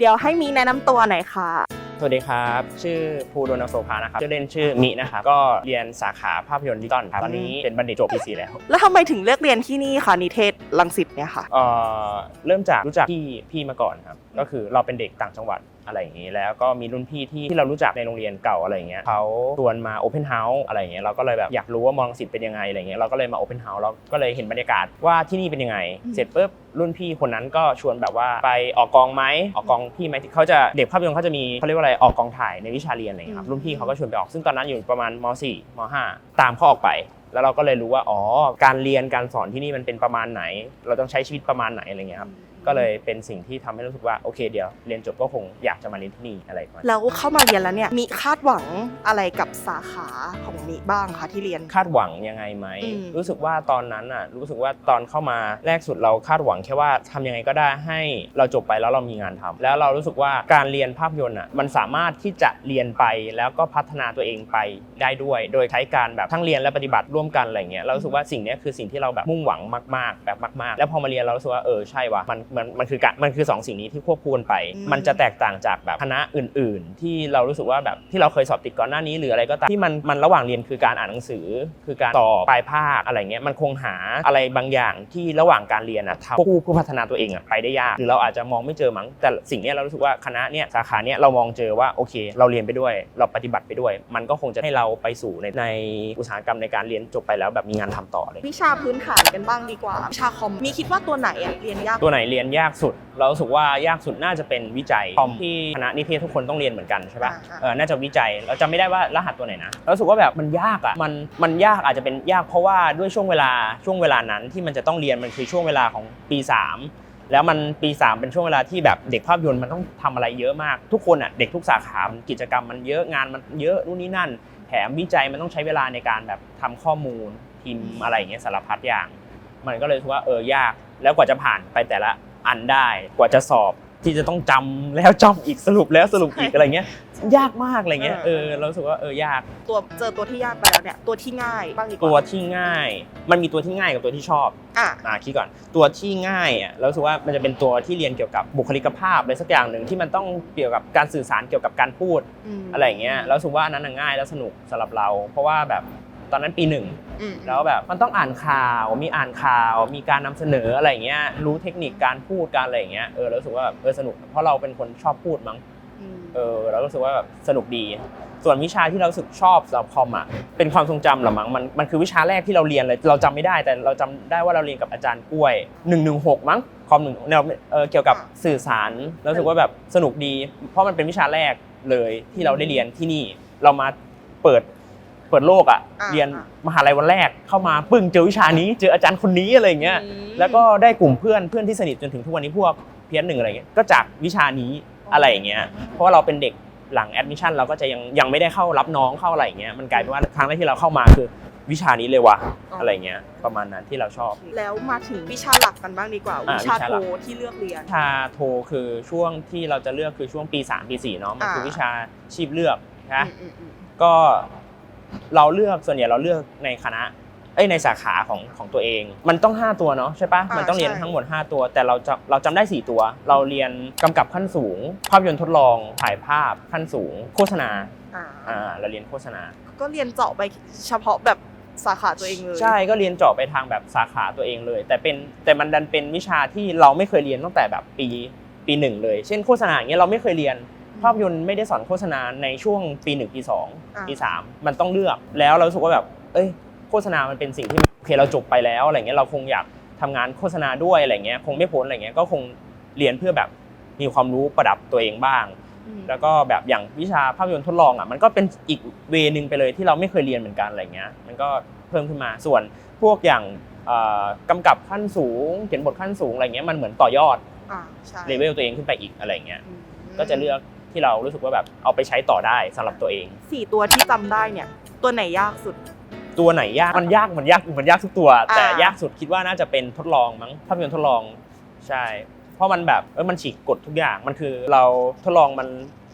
เดี๋ยวให้มีแนะนำตัวหน่อยค่ะ สวัสดีครับ ชื่อภูดลโสภานะครับ ชื่อเล่นชื่อมินะครับก็เรียนสาขาภาพยนตร์ดิจิตอลครับตอนนี้เป็นบัณฑิตจบปีสีแล้ว แล้วทำไมถึงเลือกเรียนที่นี่คะนิเทศลังสิตเนี่ยค่ะ เอ่อเริ่มจากรู้จักพี่พี่มาก่อนครับ ก็คือเราเป็นเด็กต่างจังหวัด อะไรอย่างนี้ แล้วก็มีรุ่นพี่ที่ที่เรารู้จักในโรงเรียนเก่าอะไรอย่างเงี้ยเขาชวนมาโอเพนเฮาส์อะไรอย่างเงี้ยเราก็เลยแบบอยากรู้ว่ามอลังสิตเป็นยังไงอะไรเงี้ยเราก็เลยมาโอเพนเฮาส์เราก็เลยเห็นบรรยากาศว่าที่นี่เป็นยังไงอืมเสร็จปุ๊บรุ่นพี่คนนั้นก็ชวนแบบว่าไปออกกองไหมออกกองพี่ไหมเขาจะเด็กภาพยนตร์เขาจะมีเขาเรียกว่าอะไรออกกองถ่ายในวิชาเรียนอะไรอย่างเงี้ยครับรุ่นพี่เขาก็ชวนไปออกซึ่งตอนนั้นอยู่ประมาณม .4 ม .5 ตามเขาออกไปแล้วเราก็เลยรู้ว่าอ๋อการเรียนการสอนที่นี่มันเป็นประมาณไหน เราต้องใช้ชีวิตประมาณไหนอะไรเงี้ยครับ ก็เลยเป็นสิ่งที่ทำให้รู้สึกว่าโอเคเดี๋ยวเรียนจบก็คงอยากจะมาเรียนที่นี่อะไรประมาณนั้นแล้วเข้ามาเรียนแล้วเนี่ยมีคาดหวังอะไรกับสาขาของมิบ้างคะที่เรียนคาดหวังยังไงไหมอืมรู้สึกว่าตอนนั้นอะรู้สึกว่าตอนเข้ามาแรกสุดเราคาดหวังแค่ว่าทำยังไงก็ได้ให้เราจบไปแล้วเรามีงานทำแล้วเรารู้สึกว่าการเรียนภาพยนตร์อะมันสามารถที่จะเรียนไปแล้วก็พัฒนาตัวเองไปได้ด้วย โดยใช้การแบบทั้งเรียนและปฏิบัติร่วมกันอะไรเงี้ยเรารู้สึกว่าสิ่งเนี้ยคือสิ่งที่เราแบบมุ่งหวังมาก ๆ แบบมาก ๆ แล้วพอมาเรียนเรารู้สึกว่าเออใช่ว่ะมันมันมันคือการมันคือสองสิ่งนี้ที่ควบคู่กันไปอืมมันจะแตกต่างจากแบบคณะอื่น ๆ ที่เรารู้สึกว่าแบบที่เราเคยสอบติดก่อนหน้านี้หรืออะไรก็ตามที่มันมันระหว่างเรียนคือการอ่านหนังสือ คือการต่อปลายภาคอะไรเงี้ยมันคงหาอะไรบางอย่างที่ระหว่างการเรียนอะทำผู้ผู้พัฒนาตัวเองอะไปได้ยากหรือเราอาจจะมองไม่เจอมั้งแต่สิ่งเนี้ยเรารู้สึกว่าคณะเนี้ยสาขาเนี้ยเรามองเจอว่าโอเค เราเรียนไปด้วย เราปฏิบัติไปด้วย มันก็คงจะให้เราไปสู่ในในอุตสาหกรรมในการเรียนจบไปแล้วแบบมีงานทำต่อเลยวิชาพื้นฐานกันบ้างดีกว่าวิชาคอมมีคิดว่าตัวไหนอะเรียนยากตัวไหนเรียนยากสุด เรารู้สึกว่ายากสุดน่าจะเป็นวิจัยคอมที่คณะนิเทศทุกคนต้องเรียนเหมือนกันใช่ปะอ่าๆเออน่าจะวิจัยเราจำไม่ได้ว่ารหัสตัวไหนนะเรารู้สึกว่าแบบมันยากอะมันมันยากอาจจะเป็นยากเพราะว่าด้วยช่วงเวลาช่วงเวลานั้นที่มันจะต้องเรียนมันคือช่วงเวลาของปี 3แล้วมันปี 3 เป็นช่วงเวลาที่แบบเด็กภาพยนตร์มันต้องทำอะไรเยอะมาก ทุกคนอะเด็กทุกสาขามันกิจกรรมมันเยอะงานมันเยอะนู่นนี่นั่น แถมวิจัยมันต้องใช้เวลาในการแบบทำข้อมูลพิมพ์อะไรอย่างเงี้ยสารพัดอย่าง มันก็เลยรู้สึกว่าเออยากแล้วกว่าจะผ่านไปแต่ละ อันได้กว่าจะสอบที่จะต้องจำแล้วจำอีกสรุปแล้วสรุปอีกอะไรเงี้ย ยากมากอะไรเงี้ยเออเรารู้สึกว่าเออยากตัวเจอตัวที่ยากไปแล้วเนี่ยตัวที่ง่ายบ้างดีกว่าตัวที่ง่าย มันมีตัวที่ง่ายกับตัวที่ชอบอะอ่าคิดก่อน ตัวที่ง่ายอะเรารู้สึกว่ามันจะเป็นตัวที่เรียนเกี่ยวกับบุคลิกภาพอะไรสักอย่างหนึ่งที่มันต้องเกี่ยวกับการสื่อสารเกี่ยวกับการพูดมอะไรอย่างเงี้ยเรารู้สึกว่าอันนั้นนะง่ายแล้วสนุกสำหรับเรา เพราะว่าแบบ ตอนนั้นปีหนึ่งอืมแล้วแบบมันต้องอ่านข่าวมีอ่านข่าว มีการนำเสนออะไรอย่างเงี้ยรู้เทคนิคการพูดการอะไรอย่างเงี้ยเออเรารู้สึกว่าแบบเออสนุกเพราะเราเป็นคนชอบพูดมั้งมเออเรารู้สึกว่าแบบสนุกดี ส่วนวิชาที่เรารู้สึกชอบสำหรับคอมอะเป็นความทรงจำเหรอมั้งมันมันคือวิชาแรกที่เราเรียนเลย เราจำไม่ได้แต่เราจำได้ว่าเราเรียนกับอาจารย์กล้วย 116 มั้งคอมหนึ่งแนวเออเกี่ยวกับสื่อสารเรารู้สึกว่าแบบสนุกดี เพราะมันเป็นวิชาแรกเลยที่เราได้เรียนที่นี่ เรามาเปิด เปิดโลกอะอ่าเรียนอ่ามหาลัยวันแรกเข้ามาปึ้งเจอวิชานี้เจออาจารย์คนนี้อะไรอย่างเงี้ยอืม แล้วก็ได้กลุ่มเพื่อนเพื่อนที่สนิทจนถึงทุกวันนี้พวกเพียนหนึ่งอะไรเงี้ยก็จากวิชานี้อะไรอย่างเงี้ยเพราะว่าเราเป็นเด็กหลังแอดมิชชั่นเราก็จะยังยังไม่ได้เข้ารับน้องเข้าอะไรอย่างเงี้ยมันกลายเป็นว่าครั้งแรกที่เราเข้ามาคือวิชานี้เลยว่ะอะไรเงี้ยประมาณนั้นที่เราชอบ แล้วมาถึงวิชาหลักกันบ้างดีกว่า อะวิชาวิชาโทหลัก ที่เลือกเรียน วิชาโทคือช่วงที่เราจะเลือกคือช่วงปี 3 ปี4เนาะมันคืออ่าวิชาชีพเลือกนะอืมอืมอืมก็ เราเลือกส่วนใหญ่เราเลือกในคณะเอ้ยในสาขาของของตัวเอง มันต้อง 5 ตัวเนาะใช่ปะอ่ามัมันต้องเรียนใช่ทั้งหมด 5 ตัว แต่เราจะเราจำได้ 4 ตัว เราเรียนกำกับขั้นสูง ภาพยนตร์ทดลองถ่ายภาพขั้นสูง โฆษณาอ่าอ่าเราเรียนโฆษณา ก็เรียนเจาะไปเฉพาะแบบสาขาตัวเองเลย ใช่ก็เรียนเจาะไปทางแบบสาขาตัวเองเลย แต่เป็นแต่มันดันเป็นวิชาที่เราไม่เคยเรียนตั้งแต่แบบปีปีหนึ่งเลย เช่นโฆษณาอย่างเงี้ยเราไม่เคยเรียน ภาพยนตร์ไม่ได้สอนโฆษณาในช่วงปีหนึ่งปีสองอ่าปีสามมันต้องเลือกแล้วเรารู้สึกว่าแบบเอ้ยโฆษณามันเป็นสิ่งที่โอเคเราจบไปแล้วอะไรเงี้ยเราคงอยากทำงานโฆษณาด้วยอะไรเงี้ยคงไม่พ้นอะไรเงี้ยก็คงเรียนเพื่อแบบมีความรู้ประดับตัวเองบ้างอืมแล้วก็แบบอย่างวิชาภาพยนตร์ทดลองอะมันก็เป็นอีกเวนึงไปเลยที่เราไม่เคยเรียนเหมือนกันอะไรเงี้ยมันก็เพิ่มขึ้นมาส่วนพวกอย่างเอ่อกำกับขั้นสูงเขียนบทขั้นสูงอะไรเงี้ยมันเหมือนต่อยอดอ่าใช่เลเวลตัวเองขึ้นไปอีกอะไรเงี้ยอืมก็จะเลือก ที่เรารู้สึกว่าแบบเอาไปใช้ต่อได้สำหรับตัวเอง สี่ตัวที่จำได้เนี่ย ตัวไหนยากสุด ตัวไหนยากมันยากมันยากมันยากทุกตัว อ่า แต่ยากสุดคิดว่าน่าจะเป็นทดลองมั้งภาพยนตร์ทดลองใช่ เพราะมันแบบเออมันฉีกกฎทุกอย่างมันคือเราทดลองมัน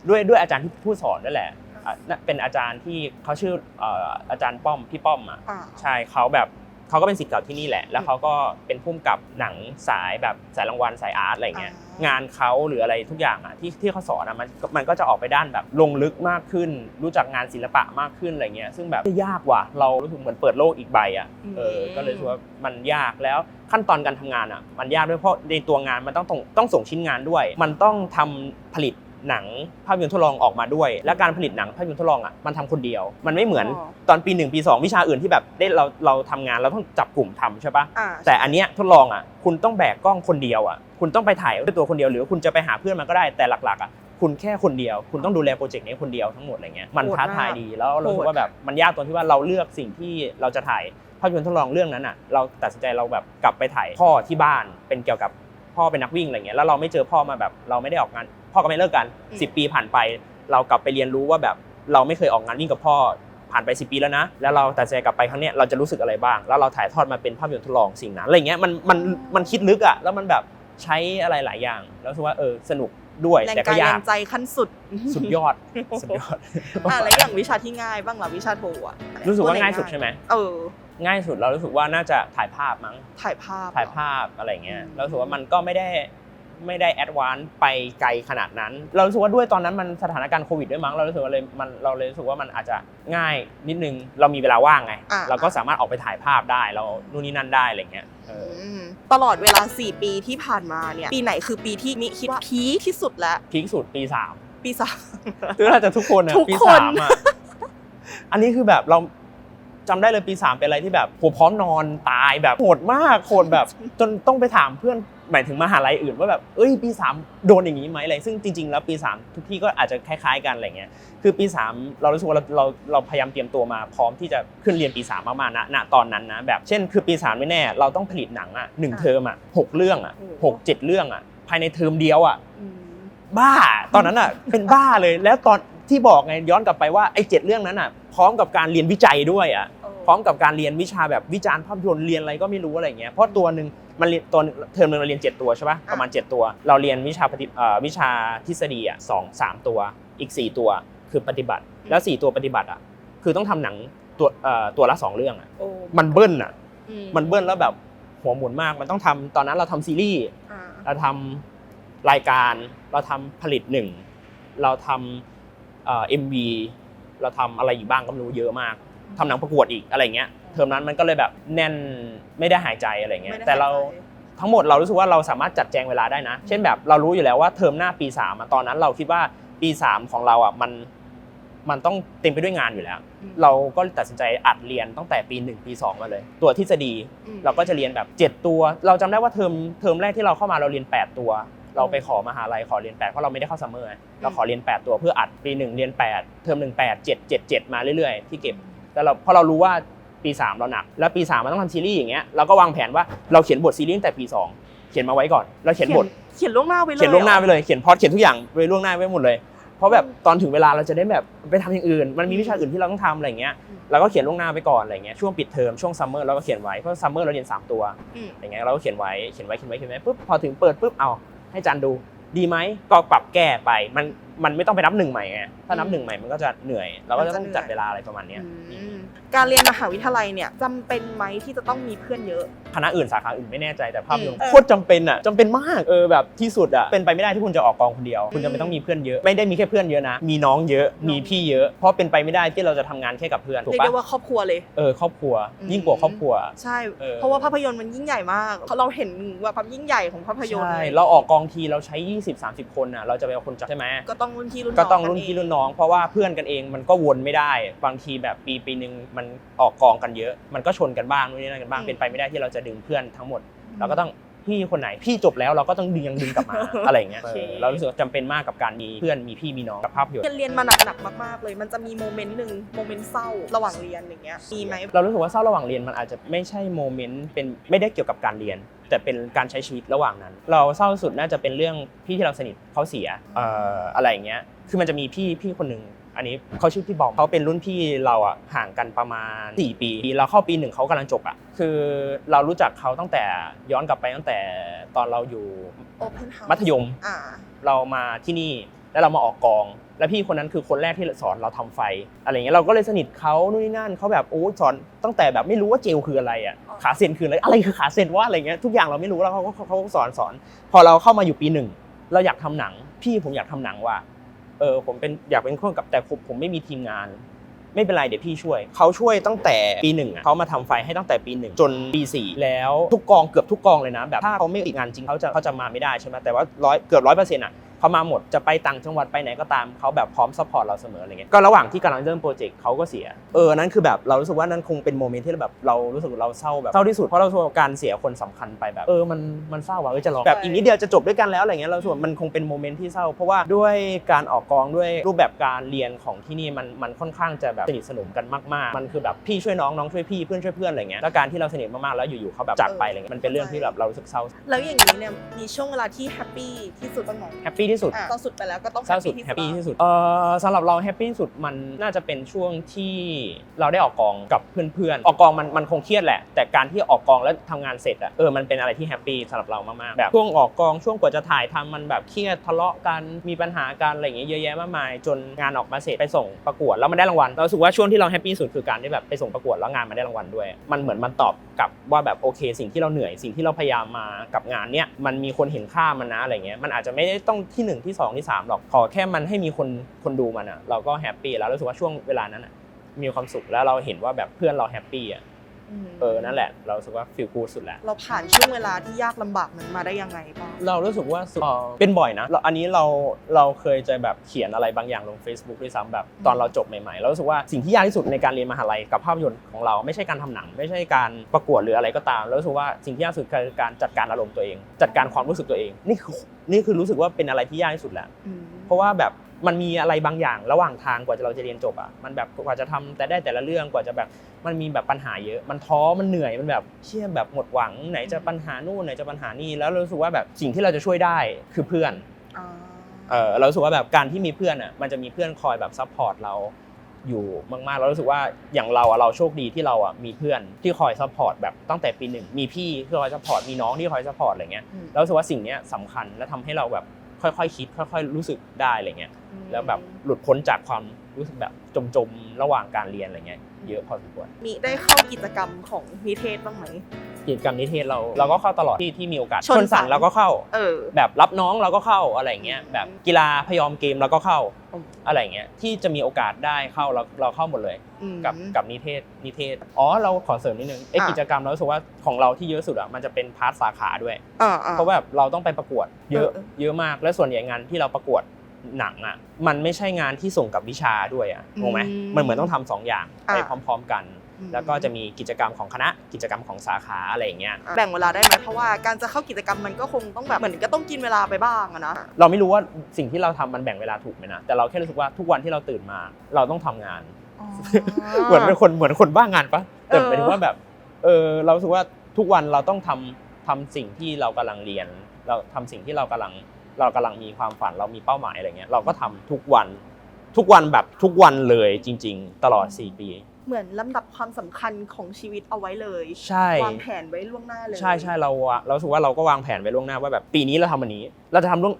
ด้วยด้วยอาจารย์ที่ผู้สอนนั่นแหละอะน่ะเป็นอาจารย์ที่เขาชื่อเอ่ออาจารย์ป้อมพี่ป้อมอะ อ่า ใช่เขาแบบ เขาก็เป็นศิษย์เก่าที่นี่แหละ แล้วเขาก็เป็นผู้กำกับหนังสายแบบสายรางวัลสายอาร์ตอะไรเงี้ยอ่างานเขาหรืออะไรทุกอย่างอะที่ที่เขาสอนอะมันมันก็จะออกไปด้านแบบลงลึกมากขึ้น รู้จักงานศิลปะมากขึ้นอะไรเงี้ย ซึ่งแบบยากว่ะ เรารู้สึกเหมือนเปิดโลกอีกใบอะ เออ ก็เลยรู้สึกว่ามันยากแล้วขั้นตอนการทำงานอะ มันยากด้วยเพราะในตัวงานมันต้องต้องต้องส่งชิ้นงานด้วย มันต้องทำผลิต หนังภาพยนตร์ทดลองออกมาด้วย และการผลิตหนังภาพยนตร์ทดลองอะมันทำคนเดียว มันไม่เหมือนอ๋อตอนปีหนึ่งปีสองวิชาอื่นที่แบบได้เราเราทำงานเราต้องจับกลุ่มทำใช่ปะอ่าแต่อันเนี้ยทดลองอะคุณต้องแบกกล้องคนเดียวอะคุณต้องไปถ่ายด้วยตัวคนเดียวหรือคุณจะไปหาเพื่อนมาก็ได้แต่หลักๆอะคุณแค่คนเดียว คุณต้องดูแลโปรเจกต์นี้คนเดียวทั้งหมดอะไรเงี้ยมันโหดท้าทายมากดีแล้วเรารู้สึกว่าแบบมันยากตรงที่ว่าเราเลือกสิ่งที่เราจะถ่ายภาพยนตร์ทดลองเรื่องนั้นอะเราตัดสินใจเราแบบกลับไปถ่ายพ่อที่บ้านเป็นเกี่ยวกับพ่อเป็นนักวิ่งอะไรเงี้ยแล้วเราไม่เจอพ่อมาแบบเราไม่ได้ออกงาน พ่อก็ไม่เลิกกัน อืม 10 ปีผ่านไป เรากลับไปเรียนรู้ว่าแบบเราไม่เคยออกงานวิ่งกับพ่อผ่านไป 10 ปีแล้วนะ แล้วเราตัดสินใจกลับไปครั้งเนี้ยเราจะรู้สึกอะไรบ้าง แล้วเราถ่ายทอดมาเป็นภาพยนตร์ทดลองสิ่งนั้นอะไรเงี้ยมันมันมันคิดลึกอะแล้วมันแบบใช้อะไรหลายอย่าง แล้วรู้สึกว่าเออสนุกด้วยแรงแต่กาก็ยแรยากงใจขั้นสุดสุดยอดสุดยอด อะแล้วอย่างวิชาที่ง่ายบ้างล่ะวิชาโทอะรู้สึกว่าง่ายสุดใช่ไหมเออ ง่ายสุดเรารู้สึกว่าน่าจะถ่ายภาพมั้งถ่ายภาพถ่ายภาพอะไรเงี้ยอืม เรารู้สึกว่ามันก็ไม่ได้ ไม่ได้แอดวานซ์ไปไกลขนาดนั้น เรารู้สึกว่าด้วยตอนนั้นมันสถานการณ์โควิดด้วยมั้งเรารู้สึกว่าเลยมันเราเลยรู้สึกว่ามันอาจจะง่ายนิดนึงเรามีเวลาว่างไงอะเราก็สามารถออกไปถ่ายภาพได้เรานู่นนี่นั่นได้อะไรเงี้ยเอออืมตลอดเวลา 4 ปีที่ผ่านมาเนี่ยปีไหนคือปีที่มิคิดว่าพีคที่สุดแล้วพีคสุดปีสามปีสามคือน่าจะทุกคนอะทุกปีคนสามอะอันนี้คือแบบเราจำได้เลยปีสามเป็นอะไรที่แบบโหพร้อมนอนตายแบบโหดมากโหดแบบ จนต้องไปถามเพื่อน หมายถึงมหาลัยอื่นว่าแบบเอ้ยปีสามโดนอย่างนี้ไหมอะไรซึ่งจริงๆแล้วปีสามทุกที่ก็อาจจะคล้ายๆกันอะไรเงี้ยคือปีสามเรารู้สึกว่าเราเราเราพยายามเตรียมตัวมาพร้อมที่จะขึ้นเรียนปีสามมากๆนะณตอนนั้นนะแบบเช่น คือปีสามไม่แน่ เราต้องผลิตหนังอะหนึ่งเทอมอะหกเรื่องอะหกเจ็ดเรื่องอะภายในเทอมเดียวอะบ้าตอนนั้นอะเป็นบ้าเลยแล้วตอนที่บอกไงย้อนกลับไปว่าไอ้เจ็ดเรื่องนั้นอะพร้อมกับการเรียนวิจัยด้วยอะ พร้อมกับการเรียนวิชาแบบวิจารณ์ภาพยนตร์เรียนอะไรก็ไม่รู้อะไรเงี้ยเพราะตัวหนึ่งมันเรียนตัวหนึ่งเทอมหนึงเราเรียน 7 ตัวใช่ปะประมาณ 7 ตัว เราเรียนวิชาปฏิเอ่อวิชาทฤษฎีอะสองสามตัวอีก 4 ตัวคือปฏิบัติ แล้ว 4 ตัวปฏิบัติอะคือต้องทำหนังตัวเอ่อตัวละสองเรื่องอะโอ้มันเบิ้ลอะอืมันเบิ้ลแล้วแบบหัวหมุนมากมันต้องทำตอนนั้นเราทำซีรีส์อ่าเราทำรายการเราทำผลิตหนึ่งเราทำเอ็มวีเราทำอะไรอีกบ้างก็ไม่รู้เยอะมาก ทำหนังประกวดอีกอะไรเงี้ยเทอมนั้นมันก็เลยแบบแน่นไม่ได้หายใจอะไรเงี้ยไม่ได้แต่เรา หยใจ ทั้งหมดเรารู้สึกว่าเราสามารถจัดแจงเวลาได้นะ เช่นแบบเรารู้อยู่แล้วว่าเทอมหน้าปี3ามอะตอนนั้นเราคิดว่าปีสามของเราอะมันมันต้องเต็มไปด้วยงานอยู่แล้ว อืม เราก็ตัดสินใจอัดเรียนตั้งแต่ปีหนึ่งปีสองมาเลย ตัวทฤษฎีอืม เราก็จะเรียนแบบ 7 ตัว เราจำได้ว่าเทอมเทอมแรกที่เราเข้ามาเราเรียน 8 ตัว เราไปขอมหาลัยขอเรียน8เพราะเราไม่ได้เข้าซัมเมอร์ไงเราขอเรียน 8 ตัวเพื่ออัดปี 1 เรียน 8 เทอม1 8 7 7 7 มาเรื่อยๆ ที่เก็บ แล้วเราเพราะเรารู้ว่าปี 3 เราหนัก แล้วปี 3 มันต้องทำซีรีส์อย่างเงี้ยเราก็วางแผนว่าเราเขียนบทซีรีส์ตั้งแต่ปี 2 เขียนมาไว้ก่อนเราเขียนบทเขียนล่วงหน้าไว้เลยเขียนล่วงหน้ารอไปเลยเขียนพล็อดเขียนทุกอย่างไว้ล่วงหน้าไว้หมดเลย เพราะแบบตอนถึงเวลาเราจะได้แบบไปทำอย่างอื่น มันมีวิชาอื่นที่เราต้องทำอะไรอย่างเงี้ยอืมเราก็เขียนล่วงหน้าไปก่อนอะไรเงี้ยช่วงปิดเทอมช่วงซัมเมอร์เราก็เขียนไว้เพราะซัมเมอร์เราเรียน 3 ตัวอืมอย่างเงี้ยเราก็เขียนไว้เขียนไว้เขียนไว้เขียนไว้ปุ๊บพอถึงเปิดปุ๊บเอาให้จันดูดีไหมก็ปรับแก้ไปมัน มันไม่ต้องไปนับหนึ่งใหม่ไงถ้านับหนึ่งใหม่มันก็จะเหนื่อย เราก็จะต้องจัดเวลาอะไรประมาณเนี้ยอืมการเรียนมหาวิทยาลัยเนี่ยจำเป็นไหมที่จะต้องมีเพื่อนเยอะ คณะอื่นสาขาอื่นไม่แน่ใจแต่ภาพยนตร์อืมโคตรจำเป็นอะจำเป็นมากเออแบบที่สุดอะเป็นไปไม่ได้ที่คุณจะออกกองคนเดียว คุณจะไม่ต้องมีเพื่อนเยอะไม่ได้มีแค่เพื่อนเยอะนะ มีน้องเยอะมีพี่เยอะ เพราะเป็นไปไม่ได้ที่เราจะทำงานแค่กับเพื่อนถูกเรียกปะได้ว่าครอบครัวเลย เออครอบครัว อืม ยิ่งกว่าครอบครัว ใช่ เออ เพราะว่าภาพยนตร์มันยิ่งใหญ่มากเพราะเราเห็นว่าความยิ่งใหญ่ของภาพยนตร์ใช่ลยเราออกกองทีเราใช้ 20 30 คนอะเราจะไปเอาคนจับใช่ไหม ก็ต้องรุ่นพี่รุ่นก็ต้องกัรุ่นเพี่รุ่นน้องเพราะว่าเพื่อนกันเองมันก็วนไม่ได้ บางทีแบบปีปีหนึ่งมันออกกองกันเยอะ มันก็ชนกันบ้างนู่นนี่นั่นกันบ้างอืมเป็นไปไม่ได้ที่เราจะดึงเพื่อนทั้งหมด เราก็ต้อง พี่คนไหนพี่จบแล้วเราก็ต้องดึงยังดึงกลับมา อะไรอย่างเงี้ยโอเคเออเรารู้สึกว่าจำเป็นมากกับการมีเพื่อนมีพี่มีน้องกับภาพยนตร์ เรียนมาหนักๆมากๆเลย มันจะมีโมเมนต์หนึ่งโมเมนต์เศร้าระหว่างเรียนอย่างเงี้ยมีไหม เรารู้สึกว่าเศร้าระหว่างเรียนมันอาจจะไม่ใช่โมเมนต์เป็นไม่ได้เกี่ยวกับการเรียน แต่เป็นการใช้ชีวิตระหว่างนั้น เราเศร้าสุดน่าจะเป็นเรื่องพี่ที่เราสนิทเขาเสียเอ่ออะไรอย่างเงี้ยคือมันจะมีพี่พี่คนหนึ่ง อันนี้เขาชื่อพี่บอมเขาเป็นรุ่นพี่เราอะห่างกันประมาณ 4 ปีเราเข้าปีหนึ่งเขากำลังจบอะคือเรารู้จักเขาตั้งแต่ย้อนกลับไปตั้งแต่ตอนเราอยู่ Open House มัธยมอ่าเรามาที่นี่แล้วเรามาออกกอง แล้วพี่คนนั้นคือคนแรกที่สอนเราทำไฟ อะไรเงี้ยเราก็เลยสนิทเขานู่นนี่นั่นเขาแบบโอ้สอนตั้งแต่แบบไม่รู้ว่าเจลคืออะไรอะขาเซนคืออะไรอะไรคือขาเซนว่าอะไรเงี้ยทุกอย่างเราไม่รู้แล้วเขาก็เขาก็สอนสอน พอเราเข้ามาอยู่ปีหนึ่งเราอยากทำหนัง พี่ผมอยากทำหนังว่ะ เออผมเป็นอยากเป็นคนกับแต่ผมผมไม่มีทีมงาน ไม่เป็นไรเดี๋ยวพี่ช่วย เขาช่วยตั้งแต่ปีหนึ่งอะเขามาทำไฟให้ตั้งแต่ปีหนึ่งจนปีสี่แล้วทุกกองเกือบทุกกองเลยนะ แบบถ้าเขาไม่ติดงานจริงเขาจะเขาจะมาไม่ได้ใช่ไหมแต่ว่าร้อยเกือบร้อยเปอร์เซ็นต์อะ เขามาหมดจะไปต่างจังหวัดไปไหนก็ตามเขาแบบพร้อมซัพพอร์ตเราเสมออะไรเงี้ยก็ระหว่างที่กำลังเริ่มโปรเจกต์เขาก็เสียเออนั่นคือแบบเรารู้สึกว่านั่นคงเป็นโมเมนต์ที่แบบเรารู้สึกเราเศร้าแบบเศร้าที่สุดเพราะเรารู้สึกว่าการเสียคนสำคัญไปแบบเออมันมันเศร้าว่ะเออจะร้องแบบอีกนิดเดียวจะจบด้วยกันแล้วอะไรเงี้ยเรารู้สึกว่ามันคงเป็นโมเมนต์ที่เศร้า เพราะว่าด้วยการออกกองด้วยรูปแบบการเรียนของที่นี่มันมันค่อนข้างจะแบบสนิทสนมกันมากๆ มันคือแบบพี่ช่วยน้องน้องช่วยพี่เพื่อนช่วยเพื่อนอะไรเงี้ยแล้วการที่เราสนิทมากๆแล้วอยู่ๆเขาแบบจากไปอะไรเงี้ยมันเป็นเรื่องที่แบบเรารู้สึกเศร้า แล้วอย่างนี้เนี่ยมีช่วงเวลาที่แฮปปี้ที่สุดบ้างไหมแฮปปี้ที่สุดอะตอนสุดไปแล้วก็ต้องเศร้าสุดแฮปปี้ที่สุดเออสำหรับเราแฮปปี้ที่สุดมันน่าจะเป็นช่วงที่เราได้ออกกองกับเพื่อนๆออกกองมันมันคงเครียดแหละ แต่การที่ออกกองแล้วทำงานเสร็จอะเออมันเป็นอะไรที่แฮปปี้สำหรับเรามากๆแบบช่วงออกกองช่วงกว่าจะถ่ายทำมันแบบเครียดทะเลาะกันมีปัญหากันอะไรอย่างเงี้ยเยอะแยะมากมาย จนงานออกมาเสร็จไปส่งประกวดแล้วมันได้รางวัลเรารู้สึกว่าช่วงที่เราแฮปปี้สุดคือการที่แบบไปส่งประกวดแล้วงานมันได้รางวัลด้วย มันเหมือนมันตอบกลับว่าแบบโอเค สิ่งที่เราเหนื่อยสิ่งที่เราพยายามมากับงานเนี้ยมันมีคนเห็นค่ามันนะอะไรเงี้ยมันอาจจะไม่ได้ต้องที่หนึ่งที่สองที่สามหรอก ขอแค่มันให้มีคนคนดูมันอะเราก็แฮปปี้แล้วรู้สึกว่าช่วงเวลานั้นอะมีความสุขแล้วเราเห็นว่าแบบเพื่อนเราแฮปปี้อะ เออนั่นแหละเรารู้สึกว่าฟีลกูสุดแล้วเราผ่านช่วงเวลาที่ยากลำบากนั้นมาได้ยังไงบ้างเรารู้สึกว่าสุดเอ่อเป็นบ่อยนะเราอันนี้เราเราเคยจะแบบเขียนอะไรบางอย่างลง Facebook ด้วยซ้ำแบบตอนเราจบใหม่ๆเรารู้สึกว่าสิ่งที่ยากที่สุดในการเรียนมหาลัยกับภาพยนตร์ของเราไม่ใช่การทำหนัง ไม่ใช่การประกวดหรืออะไรก็ตามเรารู้สึกว่าสิ่งที่ยากที่สุดคือการจัดการอารมณ์ตัวเอง จัดการความรู้สึกตัวเอง นี่คือนี่คือรู้สึกว่าเป็นอะไรที่ยากที่สุดแล้วอืมเพราะว่าแบบ มันมีอะไรบางอย่างระหว่างทางกว่าจะเราจะเรียนจบอะมันแบบกว่าจะทำแต่ได้แต่ละเรื่องกว่าจะแบบมันมีแบบปัญหาเยอะ มันท้อมันเหนื่อยมันแบบเชี่ยแบบหมดหวังไหนจะปัญหานู่นไหนจะปัญหานี่แล้วเรารู้สึกว่าแบบสิ่งที่เราจะช่วยได้คือเพื่อนอ่าเออเรารู้สึกว่าแบบการที่มีเพื่อนอะมันจะมีเพื่อนคอยแบบซัพพอร์ตเราอยู่มากๆเรารู้สึกว่าอย่างเราอะเราโชคดีที่เราอะมีเพื่อนที่คอยซัพพอร์ตแบบตั้งแต่ปีหนึ่งมีพี่ที่คอยซัพพอร์ตมีน้องที่คอยซัพพอร์ตอะไรเงี้ยอืมเรารู้สึกว่าสิ่งเนี้ยสำคัญและทำให้เราแบบ ค่อยๆคิดค่อย ๆ รู้สึกได้อะไรเงี้ยแล้วแบบหลุดพ้นจากความรู้สึกแบบจมๆระหว่างการเรียนอะไรเงี้ยเยอะพอสมควรมีได้เข้ากิจกรรมของนิเทศบ้างไหมกิจกรรมนิเทศเราเราก็เข้าตลอดที่ที่มีโอกาสชนชนสันสันเราก็เข้าเออแบบรับน้องเราก็เข้าอะไรเงี้ยแบบกีฬาพยอมเกมเราก็เข้า อืมอะไรเงี้ยที่จะมีโอกาสได้เข้าเราเราเข้าหมดเลยอืมกับกับนิเทศนิเทศอ๋อเราขอเสริมนิดนึงไอ้อะกิจกรรมเรารู้สึกว่าของเราที่เยอะสุดอะมันจะเป็นพาร์ทสาขาด้วยอ่าอ่าเพราะว่าแบบเราต้องไปประกวดเยอะเออเออเยอะมากและส่วนใหญ่งานที่เราประกวดหนังอะมันไม่ใช่งานที่ส่งกับวิชาด้วยอะถูกไหมอืมมันเหมือนต้องทำสองอย่างอะไปพร้อม ๆ กันอืม แล้วก็จะมีกิจกรรมของคณะกิจกรรมของสาขาอะไรอย่างเงี้ยแบ่งเวลาได้ไหมเพราะว่าการจะเข้ากิจกรรมมันก็คงต้องแบบเหมือนก็ต้องกินเวลาไปบ้างอะนะเราไม่รู้ว่าสิ่งที่เราทำมันแบ่งเวลาถูกไหมนะแต่เราแค่รู้สึกว่าทุกวันที่เราตื่นมา เราต้องทำงานเหมือนเป็นคนเหมือนคนบ้างานปะแต่เออหมายถึงว่าแบบเออเรารู้สึกว่าทุกวันเราต้องทำทำสิ่งที่เรากำลังเรียน เราทำสิ่งที่เรากำลังเรากำลังมีความฝันเรามีเป้าหมายอะไรเงี้ยเราก็ทำทุกวันทุกวันแบบทุกวันเลยจริง ๆ ตลอด 4 ปี เหมือนลำดับความสำคัญของชีวิตเอาไว้เลยใช่วางแผนไว้ล่วงหน้าเลยใช่ใช่เราอะเรารู้สึกว่าเราก็วางแผนไว้ล่วงหน้าว่าแบบปีนี้เราทำอันนี้ เราจะทำล่วง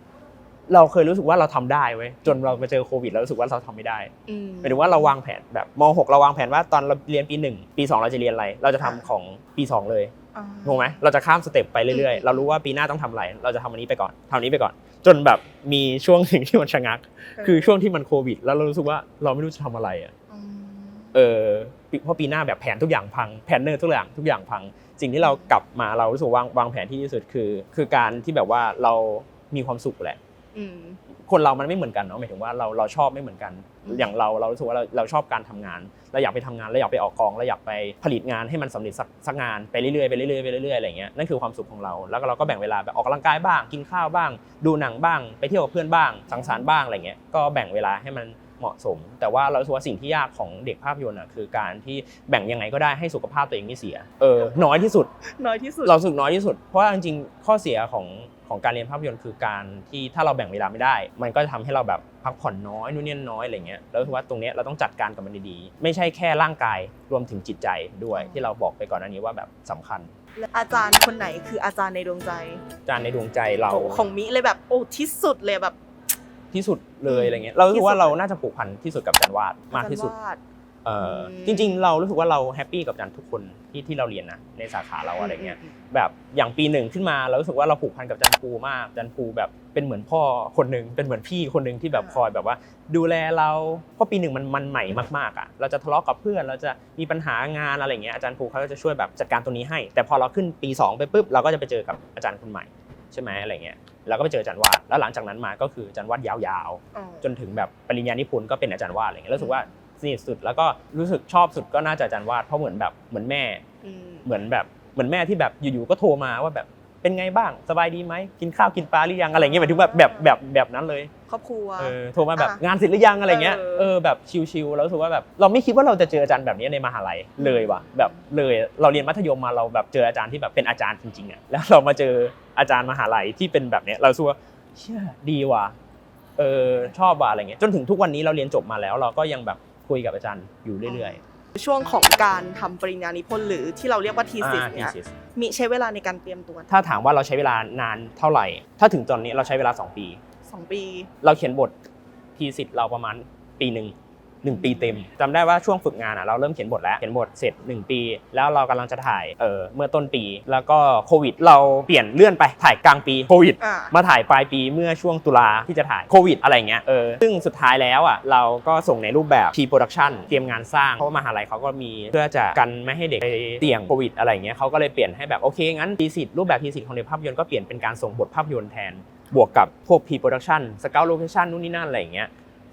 เราเคยรู้สึกว่าเราทำได้เว้ยจนเราไปเจอโควิดแล้วรู้สึกว่าเราทำไม่ได้อืมหมายถึงว่าเราวางแผนแบบม .6 เราวางแผนว่าตอนเราเรียนปี1ปี2เราจะเรียนอะไร เราจะทำของปี2เลยอ่าถูกไหมเราจะข้ามสเต็ปไปเรื่อยอืมๆเรารู้ว่าปีหน้าต้องทำอะไร เราจะทำอันนี้ไปก่อนทำอันนี้ไปก่อน จนแบบมีช่วงหนึ่งที่มันชะงัก คือช่วงที่มันโควิด แล้วเรารู้สึกว่าเราไม่รู้จะทำอะไรอะอืม เออปีเพราะปีหน้าแบบแผนทุกอย่างพังแผนเนอร์ทุกอย่างทุกอย่างพัง สิ่งที่เรากลับมาเรารู้สึกวางวางแผนที่ดีที่สุดคือ คือการที่แบบว่าเรามีความสุขแหละอืมคนเรามันไม่เหมือนกันเนาะหมายถึงว่าเราเราชอบไม่เหมือนกันอืมอย่างเราเรารู้สึกว่าเราเราชอบการทำงานเราอยากไปทำงานเราอยากไปออกกองเราอยากไปผลิตงานให้มันสำเร็จสักสักงานไปเรื่อยๆไปเรื่อยๆไปเรื่อยๆอะไรเงี้ยนั่นคือความสุขของเรา แล้วก็เราก็แบ่งเวลาแบบออกกำลังกายบ้าง กินข้าวบ้าง ดูหนังบ้าง ไปเที่ยวกับเพื่อนบ้าง สังสรรค์บ้างอะไรเงี้ยก็แบ่งเวลาให้มัน เหมาะสม แต่ว่าเรารู้สึกว่าสิ่งที่ยากของเด็กภาพยนตร์อะคือการที่แบ่งยังไงก็ได้ให้สุขภาพตัวเองไม่เสียเออน้อยที่สุด น้อยที่สุด เรารู้สึกน้อยที่สุด เพราะว่าจริงๆข้อเสียของของการเรียนภาพยนตร์คือการที่ถ้าเราแบ่งเวลาไม่ได้ มันก็จะทำให้เราแบบพักผ่อนน้อยนู่นนี่น้อยอะไรเงี้ยแล้วรู้สึกว่าตรงเนี้ยเราต้องจัดการกับมันดีๆ ไม่ใช่แค่ร่างกายรวมถึงจิตใจด้วย ที่เราบอกไปก่อนอันนี้ว่าแบบสำคัญและอาจารย์คนไหนคืออาจารย์ในดวงใจจานในดวงใจเราของของมิเลยแบบโอ้ที่สุดเลยแบบ ทที่สุดเลยอะไรเงี้ยเรารู้สึกว่าเราน่าจะผูกพันที่สุดกับอาจารย์วาดมากที่สุดอจรย์วาดเอออืมจริง ๆ เรารู้สึกว่าเราแฮปปี้กับอาจารย์ทุกคนที่ที่เราเรียนนะในสาขาเราอะไรเงี้ยแบบอย่างปีหนึ่งขึ้นมาเรารู้สึกว่าเราผูกพันกับอาจันภูมากอาจันภูแบบเป็นเหมือนพ่อคนหนึ่งเป็นเหมือนพี่คนหนึ่งที่แบบอ่าคอยแบบว่า ดูแลเราเพราะปีหนึ่งมันมันใหม่มากๆอะเราจะทะเลาะกับเพื่อนเราจะมีปัญหางานอะไรเงี้ยอาจารย์ภูเขาก็จะช่วยแบบจัดการตัวนี้ให้ แต่พอเราขึ้นปี 2 ไปปุ๊บเราก็จะไปเจอกับอาจารย์คนใหม่ใช่ไหมอะไรเงี้ย เราก็ไปเจออาจารย์วาดแล้วหลังจากนั้นมาก็คืออาจารย์วาดยาวอ๋อๆจนถึงแบบปริญญานิพนธ์ก็เป็นอาจารย์วาดอะไรเงี้ยรู้สึกว่าสนิทสุดแล้วก็รู้สึกชอบสุดก็น่าจะอาจารย์วาดเพราะเหมือนแบบเหมือนแม่อืมเหมือนแบบเหมือนแม่ที่แบบอยู่ๆก็โทรมาว่าแบบเป็นไงบ้างสบายดีไหมกินข้าวกินปลาหรือยังอะไรเงี้ยหมายถึงแบบแบบแบบแบบนั้นเลยครอบครัวเออโทรมาแบบอะงานเสร็จหรือยังอะไรเงี้ยเออเออแบบชิลๆแล้วรู้สึกว่าแบบเราไม่คิดว่าเราจะเจออาจารย์แบบนี้ในมหาลัยเลยว่ะแบบเลยเราเรียนมัธยมมาเราแบบเจออาจารย์ที่แบบเป็นอาจารย์จริงๆอะแล้วเรามาเจอ อาจารย์มหาลัยที่เป็นแบบเนี้ยเรารู้สึกว่าเชื่อดีว่ะเออชอบว่ะอะไรเงี้ยจนถึงทุกวันนี้เราเรียนจบมาแล้ว เราก็ยังแบบคุยกับอาจารย์อยู่เรื่อยๆช่วงของการทำปริญญานิพนธ์หรือที่เราเรียกว่าทีสิสอ่า เนี่ย thesis มีใช้เวลาในการเตรียมตัวถ้าถามว่าเราใช้เวลานานเท่าไหร่ ถ้าถึงตอนนี้เราใช้เวลา 2 ปี สองปี เราเขียนบททีสิทธ์เราประมาณปีหนึ่ง หนึ่งปีเต็มจำได้ว่าช่วงฝึกงานอะเราเริ่มเขียนบทแล้วเขียนบทเสร็จ 1 ปี แล้วเรากำลังจะถ่ายเออเมื่อต้นปี แล้วก็โควิด เราเปลี่ยนเลื่อนไปถ่ายกลางปีโควิดอ่ามาถ่ายปลายปีเมื่อช่วงตุลาที่จะถ่ายโควิดอะไรเงี้ยเออซึ่งสุดท้ายแล้วอะเราก็ส่งในรูปแบบ pre-production เตรียมงานสร้างเพราะว่ามหาลัยเขาก็มีเพื่อจะกันไม่ให้เด็กไปเสี่ยงโควิดอะไรเงี้ยเขาก็เลยเปลี่ยนให้แบบโอเคงั้นทีสิทธ์รูปแบบทีสิทธ์ของในภาพยนตร์ก็เปลี่ยนเป็นการส่งบทภาพยนตร์แทนบวกกับพวก pre-production scout location นู่นนี่นั่นอะไรเงี้ย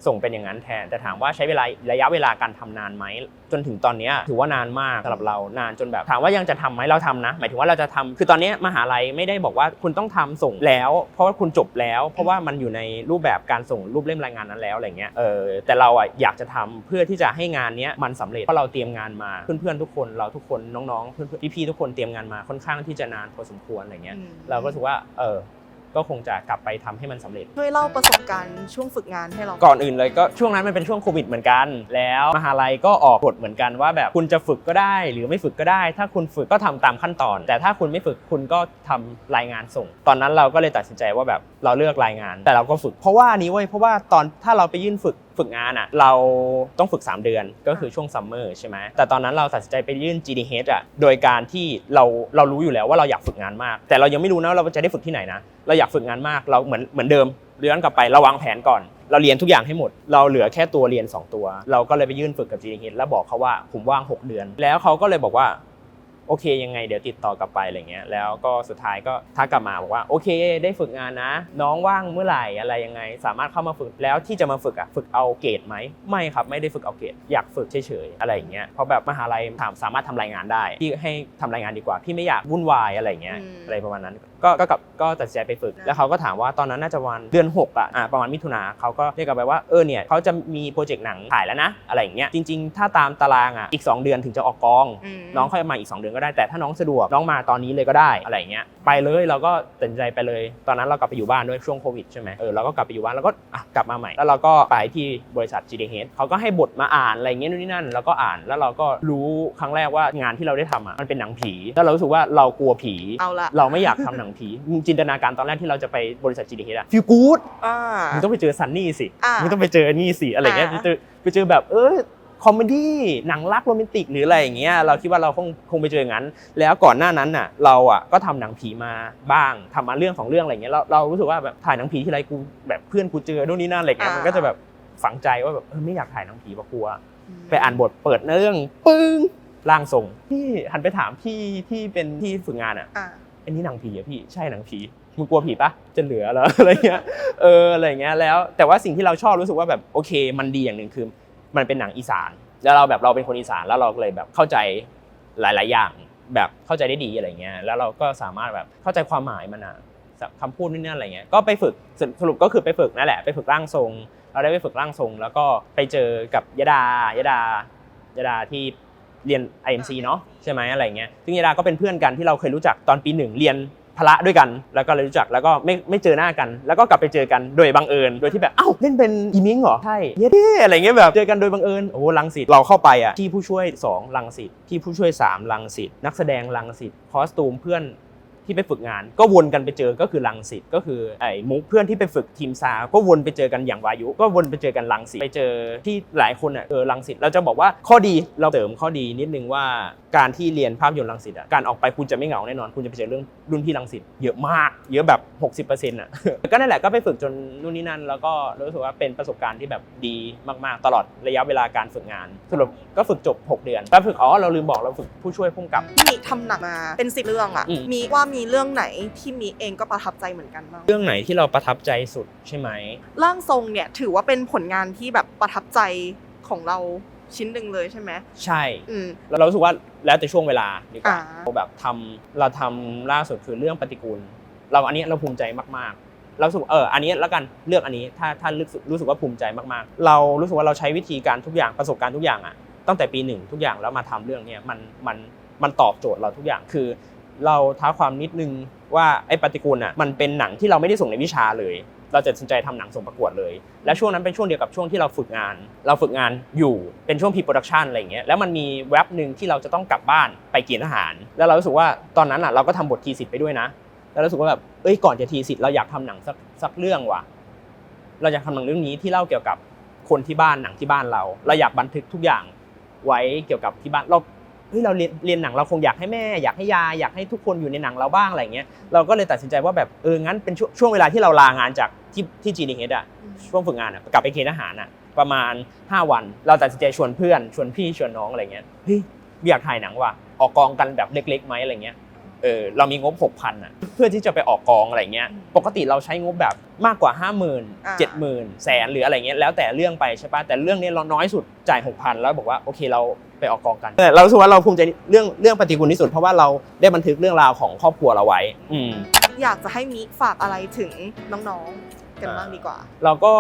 ส่งเป็นอย่างนั้นแทน แต่ถามว่าใช้เวลาระยะเวลาการทำนานไหม จนถึงตอนเนี้ยถือว่านานมากสำหรับเรานานจนแบบถามว่ายังจะทำไหมเราทำนะ หมายถึงว่าเราจะทำคือตอนเนี้ยมหาลัยไม่ได้บอกว่าคุณต้องทำส่งแล้ว เพราะว่าคุณจบแล้ว เพราะว่ามันอยู่ในรูปแบบการส่งรูปเล่มรายงานนั้นแล้วอะไรเงี้ยเออแต่เราอะอยากจะทำเพื่อที่จะให้งานเนี้ยมันสำเร็จเพราะเราเตรียมงานมาเพื่อนๆทุกคนเราทุกคนน้องๆเพื่อนๆพี่ๆทุกคนเตรียมงานมาค่อนข้างที่จะนานพอสมควรอะไรเงี้ยอืมเราก็รู้สึกว่าเออ ก็คงจะกลับไปทำให้มันสำเร็จ ช่วยเล่าประสบการณ์ช่วงฝึกงานให้เราก่อนอื่นเลยก็ช่วงนั้นมันเป็นช่วงโควิดเหมือนกัน แล้วมหาลัยก็ออกกฎเหมือนกันว่าแบบคุณจะฝึกก็ได้ หรือไม่ฝึกก็ได้ ถ้าคุณฝึกก็ทำตามขั้นตอน แต่ถ้าคุณไม่ฝึกคุณก็ทำรายงานส่ง ตอนนั้นเราก็เลยตัดสินใจว่าแบบเราเลือกรายงาน แต่เราก็ฝึกเพราะว่านี้เว้ยเพราะว่าตอนถ้าเราไปยื่นฝึกฝึกงานอะเราต้องฝึก 3 เดือนก็คือช่วงซัมเมอร์ใช่ไหมแต่ตอนนั้นเราตัดสินใจไปยื่น GDH อะโดยการที่เราเรารู้อยู่แล้วว่าเราอยากฝึกงานมาก แต่เรายังไม่รู้นะเราจะได้ฝึกที่ไหนนะเราอยากฝึกงานมากเราเหมือนเหมือนเดิมย้อนกลับไปเราวางแผนก่อน เราเรียนทุกอย่างให้หมด เราเหลือแค่ตัวเรียน 2 ตัว เราก็เลยไปยื่นฝึกกับ GDH แล้วบอกเขาว่าผมว่าง 6 เดือน แล้วเขาก็เลยบอกว่า โอเคยังไงเดี๋ยวติดต่อกลับไปอะไรเงี้ยแล้วก็สุดท้ายก็ทักกลับมาบอกว่าโอเค ได้ฝึกงานนะ น้องว่างเมื่อไหร่อะไรยังไง สามารถเข้ามาฝึกแล้วที่จะมาฝึกอะฝึกเอาเกรดไหมไม่ครับไม่ได้ฝึกเอาเกรดอยากฝึกเฉยๆอะไรอย่างเงี้ยเพราะแบบมหาลัยถามสามารถทำรายงานได้พี่ให้ทำรายงานดีกว่าพี่ไม่อยากวุ่นวายอะไรอย่างเงี้ยอืมอะไรประมาณนั้น ก็ก็กลับก็ตัดสินใจไปฝึกนะแล้วเขาก็ถามว่าตอนนั้นน่าจะวันเดือน6อะอ่าประมาณมิถุนาเขาก็เรียกกลับไปว่าเออเนี่ยเขาจะมีโปรเจกต์หนังถ่ายแล้วนะ อะไรอย่างเงี้ยจริง ๆ ถ้าตามตารางอะอีก 2 เดือนถึงจะออกกองอืมน้องค่อยมาอีก 2 เดือนก็ได้แต่ถ้าน้องสะดวกน้องมาตอนนี้เลยก็ได้อะไรอย่างเงี้ยไปเลยเราก็ตัดสินใจไปเลย ตอนนั้นเรากลับไปอยู่บ้านด้วยช่วงโควิดใช่ไหมเออเราก็กลับไปอยู่บ้านแล้วก็อะกลับมาใหม่ แล้วเราก็ไปที่บริษัท GDH เขาก็ให้บทมาอ่านอะไรอย่างเงี้ยนู่นนี่นั่นแล้วก็อ่านแล้วเราก็รู้ครั้งแรกว่างานที่เราได้ทำอะมันเป็นหนังผี แล้วเรารู้สึกว่าเรากลัวผีเอาละเราไม่อยากทำหนังผีมึงจินตนาการตอนแรกที่เราจะไปบริษัท GDH อะฟีลกู๊ดอ่า มึงต้องไปเจอซันนี่สิอ่ามึมึงต้องไปเจอนี่สิอะไรเงี้ยอ่า ไปเจอไปเจอแบบเออคอมเมดี้หนังรักโรแมนติกหรืออะไรอย่างเงี้ยเราคิดว่าเราคงคงไปเจออย่างนั้น แล้วก่อนหน้านั้นน่ะเราอะก็ทำหนังผีมาบ้างทำมาเรื่องของเรื่องอะไรเงี้ยเราเรารู้สึกว่าแบบถ่ายหนังผีที่ไรกูแบบเพื่อนกูเจอนู่นนี่นั่นอะไรเงี้ยอ่ามัมันก็จะแบบฝังใจว่าแบบเออไม่อยากถ่ายหนังผีเพราะกลัว ไปอ่านบทเปิดเรื่องปึ้งร่างทรงพี่หันไปถามพี่ที่เป็นที่ฝึกงานอะ อ่า อันนี้หนังผีอะพี่ใช่หนังผีมึงกลัวผีปะจะเหลือเหรออะไรเงี้ยเอออะไรเงี้ยแล้วแต่ว่าสิ่งที่เราชอบรู้สึกว่าแบบโอเค มันดีอย่างหนึ่งคือ มันเป็นหนังอีสาน แล้วเราแบบเราเป็นคนอีสานแล้วเราเลยแบบเข้าใจหลาย ๆ อย่างแบบเข้าใจได้ดีอะไรเงี้ยแล้วเราก็สามารถแบบเข้าใจความหมายมันอะคำพูดนู่นนี่อะไรเงี้ยก็ไปฝึกสรุปสรุปก็คือไปฝึกนั่นแหละไปฝึกร่างทรง เราได้ไปฝึกร่างทรง แล้วก็ไปเจอกับยดายดายดาที่ เรียน IMC เนาะใช่ไหมอะไรเงี้ยซึ่งยดาก็เป็นเพื่อนกันที่เราเคยรู้จักตอนปีหนึ่งเรียนพละด้วยกัน แล้วก็เลยรู้จักแล้วก็ไม่ไม่เจอหน้ากัน แล้วก็กลับไปเจอกันโดยบังเอิญโดยที่แบบอ้าวเล่นเป็นอีมิงเหรอใช่เย้อะไรเงี้ยแบบเจอกันโดยบังเอิญโอ้ลังสิตเราเข้าไปอะที่ผู้ช่วย 2 ลังสิตที่ผู้ช่วย 3 ลังสิตนักแสดงลังสิตคอสตูมเพื่อน ที่ไปฝึกงาน ก็วนกันไปเจอก็คือลังสิตก็คือไอ้มุกเพื่อนที่ไปฝึกทีมซาก็วนไปเจอกันอย่างวายุ ก็วนไปเจอกันลังสิตไปเจอที่หลายคนอะเจอลังสิตเราจะบอกว่าข้อดีเราเสริมข้อดีนิดนึงว่าการที่เรียนภาพยนตร์ลังสิตอะการออกไปคุณจะไม่เหงาแน่นอน คุณจะไปเจอเรื่องรุ่นพี่ลังสิตเยอะมาก เยอะแบบ 60%อะก็นั่นแหละก็ไปฝึกจนนู่นนี่นั่น แล้วก็รู้สึกว่าเป็นประสบการณ์ที่แบบดีมากๆ ตลอดระยะเวลาการฝึกงานสรุปก็ฝึกจบ 6 เดือนก็ฝึกอ๋อเราลืมบอกเราฝึกผู้ช่วยผู้กำกับมีทำหนังมาเป็นสิบเรื่องอะอืมมีว่ามีเรื่องไหนที่มีเองก็ประทับใจเหมือนกันบ้างเรื่องไหนที่เราประทับใจสุดใช่ไหมร่างทรงเนี่ยถือว่าเป็นผลงานที่แบบประทับใจของเราชิ้นหนึ่งเลยใช่ไหมใช่อืมแล้วเรารู้สึกว่าแล้วแต่ช่วงเวลาดีกว่าอ่าเราแบบทำเราทำล่าสุดคือเรื่องปฏิกูล เราอันนี้เราภูมิใจมากๆ เรารู้สึกเอออันนี้แล้วกันเลือกอันนี้ถ้าถ้ารู้สึกรู้สึกว่าภูมิใจมากๆ เรารู้สึกว่าเราใช้วิธีการทุกอย่างประสบการณ์ทุกอย่างอะตั้งแต่ปีหนึ่งทุกอย่างแล้วมาทำเรื่องเนี้ยมันมันมันตอบโจทย์เราทุกอย่างคือ เราท้าความนิดนึงว่าไอ้ปฏิกูลอะมันเป็นหนังที่เราไม่ได้ส่งในวิชาเลย เราจะตัดสินใจทำหนังส่งประกวดเลย และช่วงนั้นเป็นช่วงเดียวกับช่วงที่เราฝึกงาน เราฝึกงานอยู่เป็นช่วงพีโปรดักชันอะไรอย่างเงี้ยแล้วมันมีแว็บหนึ่งที่เราจะต้องกลับบ้านไปเกณฑ์ทหาร แล้วเรารู้สึกว่าตอนนั้นอะเราก็ทำบททีสิทธิ์ไปด้วยนะ แล้วรู้สึกว่าแบบเอ้ยก่อนจะทีสิทธิ์เราอยากทำหนังสักสักเรื่องว่ะเราอยากทำหนังเรื่องนี้ที่เล่าเกี่ยวกับคนที่บ้านหนังที่บ้านเรา เราอยากบันทึกทุกอย่างไว้เกี่ยวกับที่บ้านเรา ฮ้ยเราเรียนเรียนหนังเราคงอยากให้แม่ อยากให้ยายอยากให้ทุกคนอยู่ในหนังเราบ้างอะไรเงี้ยเราก็เลยตัดสินใจว่าแบบเอองั้นเป็นช่วงช่วงเวลาที่เราลางานจากที่ที่จีนิเฮดอะช่วงฝึกงานอะกลับไปเกณฑ์ทหารอะประมาณ 5 วัน เราตัดสินใจชวนเพื่อน ชวนพี่ชวนน้องอะไรเงี้ยเฮ้ยอยากถ่ายหนังว่ะออกกองกันแบบเล็กๆไหมอะไรเงี้ยเออเรามีงบ 6,000อะเพื่อที่จะไปออกกองอะไรเงี้ยอืมปกติเราใช้งบแบบมากกว่า 5 0,000อ่า70,000แสนหรืออะไรเงี้ยแล้วแต่เรื่องไปใช่ปะแต่เรื่องนี้เราน้อยสุดจ่าย 6,000แล้วบอกว่าโอเคเรา ไปออกกองกันเออเรารู้สึกว่าเราภูมิใจเรื่องเรื่องปฏิกูลที่สุด เพราะว่าเราได้บันทึกเรื่องราวของครอบครัวเราไว้ อืมอยากจะให้มิฝากอะไรถึงน้องๆกันบ้างดีกว่า เราก็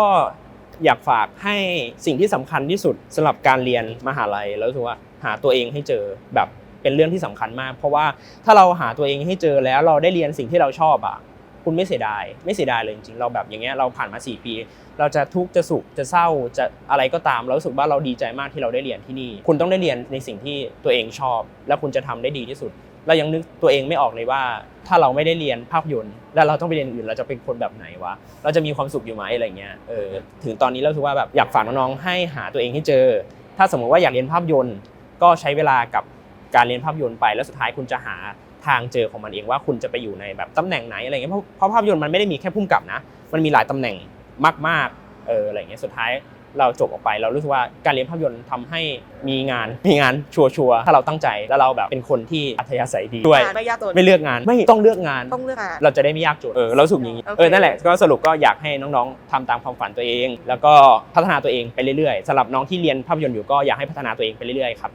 อยากฝากให้สิ่งที่สำคัญที่สุดสำหรับการเรียนมหาลัยแล้วรู้สึกว่าหาตัวเองให้เจอแบบเป็นเรื่องที่สำคัญมาก เพราะว่าถ้าเราหาตัวเองให้เจอแล้วเราได้เรียนสิ่งที่เราชอบอะ คุณไม่เสียดาย ไม่เสียดายเลยจริงๆเราแบบอย่างเงี้ยเราผ่านมา 4 ปี เราจะทุกข์จะสุขจะเศร้าจะอะไรก็ตามเรารู้สึกว่าเราดีใจมากที่เราได้เรียนที่นี่ คุณต้องได้เรียนในสิ่งที่ตัวเองชอบ แล้วคุณจะทำได้ดีที่สุด เรายังนึกตัวเองไม่ออกเลยว่า ถ้าเราไม่ได้เรียนภาพยนตร์ แล้วเราต้องไปเรียนอื่น เราจะเป็นคนแบบไหนวะเราจะมีความสุขอยู่ไหมอะไรเงี้ยเออถึงตอนนี้เราคิดว่าแบบอยากฝากน้องๆให้หาตัวเองให้เจอ ถ้าสมมติว่าอยากเรียนภาพยนตร์ ก็ใช้เวลากับการเรียนภาพยนตร์ไปแล้วสุดท้ายคุณจะหา ทางเจอของมันเองว่าคุณจะไปอยู่ในแบบตำแหน่งไหนอะไรเงี้ยเพราะเพราะภาพยนตร์มันไม่ได้มีแค่พุ่มกับนะ มันมีหลายตำแหน่งมากๆเอออะไรเงี้ยสุดท้ายเราจบออกไปเรารู้สึกว่าการเรียนภาพยนตร์ทำให้มีงานมีงานชัวร์ๆถ้าเราตั้งใจแล้วเราแบบเป็นคนที่อัธยาศัยดีด้วยงานไม่ยากจนไม่เลือกงานไม่ต้องเลือกงานต้องเลือกงานเราจะได้ไม่ยากจนเออเราสุกอย่างนี้โอเคเออนั่นแหละก็สรุปก็อยากให้น้องๆทำตามความฝันตัวเอง แล้วก็พัฒนาตัวเองไปเรื่อยๆสำหรับน้องที่เรียนภาพยนตร์อยู่ก็อยากให้พัฒนาตัวเองไปเรื่อยๆครับ